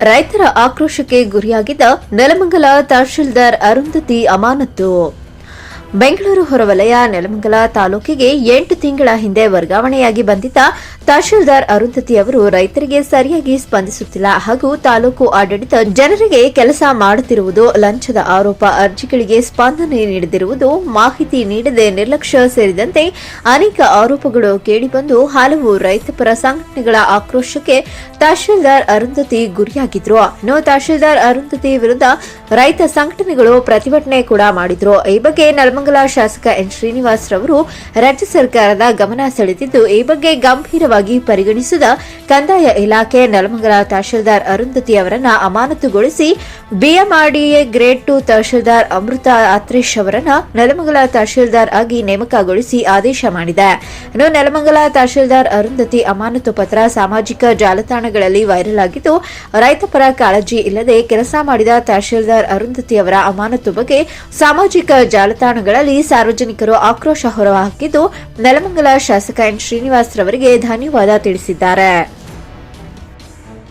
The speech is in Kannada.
ರೈತರ ಆಕ್ರೋಶಕ್ಕೆ ಗುರಿಯಾಗಿದ್ದ ನೆಲಮಂಗಲ ತಹಶೀಲ್ದಾರ್ ಅರುಂಧತಿ ಅಮಾನತು ಬೆಂಗಳೂರು ಹೊರವಲಯ, ನೆಲಮಂಗಲ ತಾಲೂಕಿಗೆ ಎಂಟು ತಿಂಗಳ ಹಿಂದೆ ವರ್ಗಾವಣೆಯಾಗಿ ಬಂದಿದ್ದ ತಹಶೀಲ್ದಾರ್ ಅರುಂಧತಿ ಅವರು ರೈತರಿಗೆ ಸರಿಯಾಗಿ ಸ್ಪಂದಿಸುತ್ತಿಲ್ಲ ಹಾಗೂ ತಾಲೂಕು ಆಡಳಿತ ಜನರಿಗೆ ಕೆಲಸ ಮಾಡುತ್ತಿರುವುದು ಲಂಚದ ಆರೋಪ. ಅರ್ಜಿಗಳಿಗೆ ಸ್ಪಂದನೆ ನೀಡದಿರುವುದು ಮಾಹಿತಿ ನೀಡದೆ ನಿರ್ಲಕ್ಷ್ಯ ಸೇರಿದಂತೆ ಅನೇಕ ಆರೋಪಗಳು ಕೇಳಿಬಂದು ಹಲವು ರೈತಪರ ಸಂಘಟನೆಗಳ ಆಕ್ರೋಶಕ್ಕೆ ತಹಶೀಲ್ದಾರ್ ಅರುಂಧತಿ ಗುರಿಯಾಗಿದ್ರು. ತಹಶೀಲ್ದಾರ್ ಅರುಂಧತಿ ವಿರುದ್ಧ ರೈತ ಸಂಘಟನೆಗಳು ಪ್ರತಿಭಟನೆ ಕೂಡ ಮಾಡಿದ್ರು. ಈ ಬಗ್ಗೆ ನೆಲಮಂಗಲ ಶಾಸಕ ಎನ್ ಶ್ರೀನಿವಾಸ್ ರವರು ರಾಜ್ಯ ಸರ್ಕಾರದ ಗಮನ ಸೆಳೆದಿದ್ದು, ಈ ಬಗ್ಗೆ ಗಂಭೀರವಾಗಿ ಪರಿಗಣಿಸಿದ ಕಂದಾಯ ಇಲಾಖೆ ನಲಮಂಗಲ ತಹಶೀಲ್ದಾರ್ ಅರುಂಧತಿ ಅವರನ್ನ ಅಮಾನತುಗೊಳಿಸಿ BMRDA grade two tahsildar Amrutha Athresh ಅವರನ್ನ ನೆಲಮಂಗಲ ತಹಶೀಲ್ದಾರ್ ಆಗಿ ನೇಮಕಗೊಳಿಸಿ ಆದೇಶ ಮಾಡಿದೆ. ಇನ್ನು ನೆಲಮಂಗಲ ತಹಶೀಲ್ದಾರ್ ಅರುಂಧತಿ ಅಮಾನತು ಪತ್ರ ಸಾಮಾಜಿಕ ಜಾಲತಾಣಗಳಲ್ಲಿ ವೈರಲ್ ಆಗಿದ್ದು ರೈತಪರ ಕಾಳಜಿ ಇಲ್ಲದೆ ಕೆಲಸ ಮಾಡಿದ ತಹಶೀಲ್ದಾರ್ ಅರುಂಧತಿ ಅವರ ಅಮಾನತು ಬಗ್ಗೆ ಸಾಮಾಜಿಕ ಜಾಲತಾಣಗಳಲ್ಲಿ ಸಾರ್ವಜನಿಕರು ಆಕ್ರೋಶ ಹೊರಹಾಕಿದ್ದು ನೆಲಮಂಗಲ ಶಾಸಕ ಎನ್ ಶ್ರೀನಿವಾಸ್ ರವರಿಗೆ ಧನ್ಯವಾದ ತಿಳಿಸಿದ್ದಾರೆ